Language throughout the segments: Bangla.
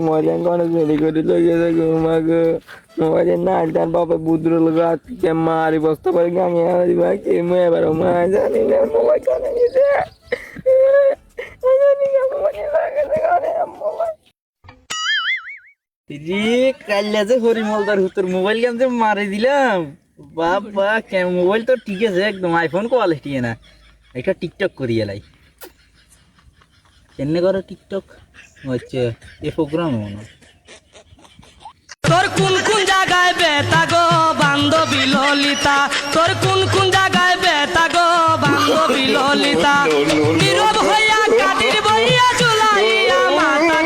মজা করে চুরি করে লইয়ে যাব মাগো মোবাইলে না তার বাবা বুদ্র লোক আজকে মারি বস্তা করে গাঙে আনি বাকি মু এবার মা জানি না মোবাইল কানে নিতে জানি না মোবাইল লাগাতে মোবাইল রে কাল্লা যে হরিমল তার হুতর মোবাইল গেম যে মারি দিলাম বাবা কেন মোবাইল তো ঠিক আছে একদম আইফোন কোয়ালিটি না একটা টিকটক করি এলাই কেমনে করো টিকটক? হচ্ছে এ প্রোগ্রাম মনে তোর কোন কোন জায়গায় বেতা গো বান্ধবী ললিতা? তোর কোন কোন জায়গায় বেতা গো বান্ধবী ললিতা? নীরব হইয়া কাদির বইয়া চুলাইয়া মাতা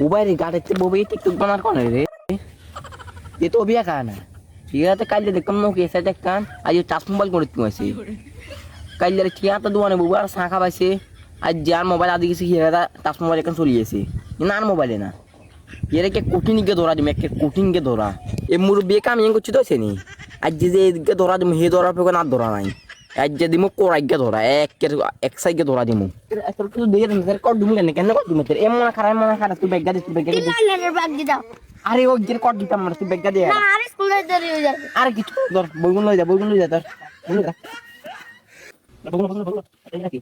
মোবাইল গাড়িতে ববে টিকটক বানার কোন রে? এ তো বিয়া কানা ইয়াতে কাইলে দেখতাম নোকে এসে দেখতাম, আজ টাচ মোবাইল করে তুমি আছে কাইলে টিয়া তো দোয়ানে বউ আর শাখা পাইছে আজ যার মোবাইল আদি গেছে হিয়ারা টাচ মোবাইল এখন চলি আছে না আর মোবাইলে না। এর কে কঠিন কে ধরা দিম, একে কঠিন কে ধরা। এ মোর বিয়ে কাম করছি তো সেনি আজ যে এদিকে ধরা দিম, হে ধরা পেকে না ধরা নাই। আজ যে দিমু কোরাইকে ধরা, এক এক সাইকে ধরা দিমু। দিয়ে কর দিমু কেন কেন কর দিমু এমন খারাপ এমন খারাপ তুই বেগা দিস বেগা দিস দিয়ে আরে ও গিয়ে কট দিতাম না তুই বেগা দে না আর স্কুলে দেরি হয়ে যাবে আরে কিছু ধর বইগুলো লই যা বইগুলো লই যা ধর। বইগুলো বইগুলো বইগুলো বইগুলো। এই নাকি?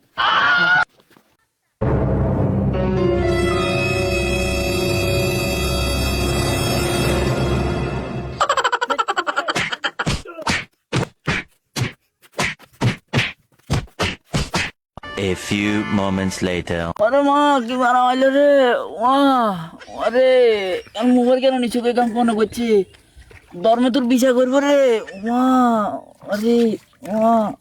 A few moments later. আরে মা, কি মারা হইল রে? মা, আরে, আমি মোবাইল কেন নিচু করে কাম ফোন করছি? ধর্মে তোর বিচার করব রে। মা, আরে, মা।